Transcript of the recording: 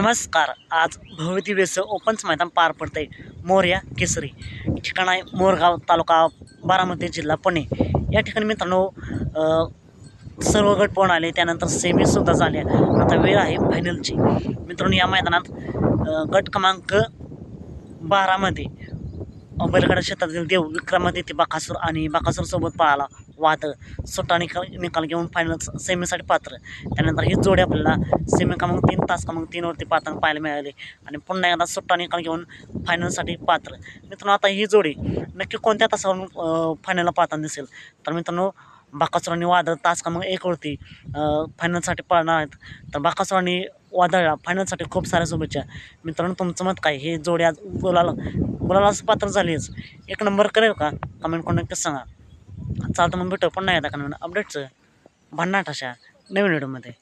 नमस्कार. आज भव्य दिव्यचं ओपन्स मैदान पार पडतंय. मोर्या केसरी. ठिकाण आहे मोरगाव तालुका बारामती जिल्हा पुणे. या ठिकाणी मित्रांनो सर्व गट पण आले. त्यानंतर सेमीसुद्धा झाल्या. आता वेळ आहे फायनलची मित्रांनो या मैदानात गट क्रमांक बारामध्ये बैलगाडा क्षेत्रातील देव विक्रमादित्य बाकासूर आणि बाकासूरसोबत पळाला वादळ सुट्टा निकाल निकाल घेऊन फायनल सेमीसाठी पात्र. त्यानंतर ही जोडी आपल्याला सेमी क्रमांक तीन तास क्रमांक तीनवरती पाहताना पाहायला मिळाली. आणि पुन्हा एकदा सुट्टा निकाल घेऊन फायनलसाठी पात्र. मित्रांनो आता ही जोडी नक्की कोणत्या तासावरून फायनलला पाहताना दिसेल? तर मित्रांनो बाकासुरांनी वादळ तास क्रमांक एकवरती फायनलसाठी पाळणार आहेत. तर बाकासुरांनी वादळला फायनलसाठी खूप साऱ्या शुभेच्छा. मित्रांनो तुमचं मत काय? हे जोडी आज बोलायला बोलायला पात्र झालीच एक नंबर करेल का? कमेंट करून नक्कीच सांगा. चालतं मग भेटू. पुन्हा एकदा का नवीन अपडेटचं भन्नाट अशा नवीन व्हिडिओमध्ये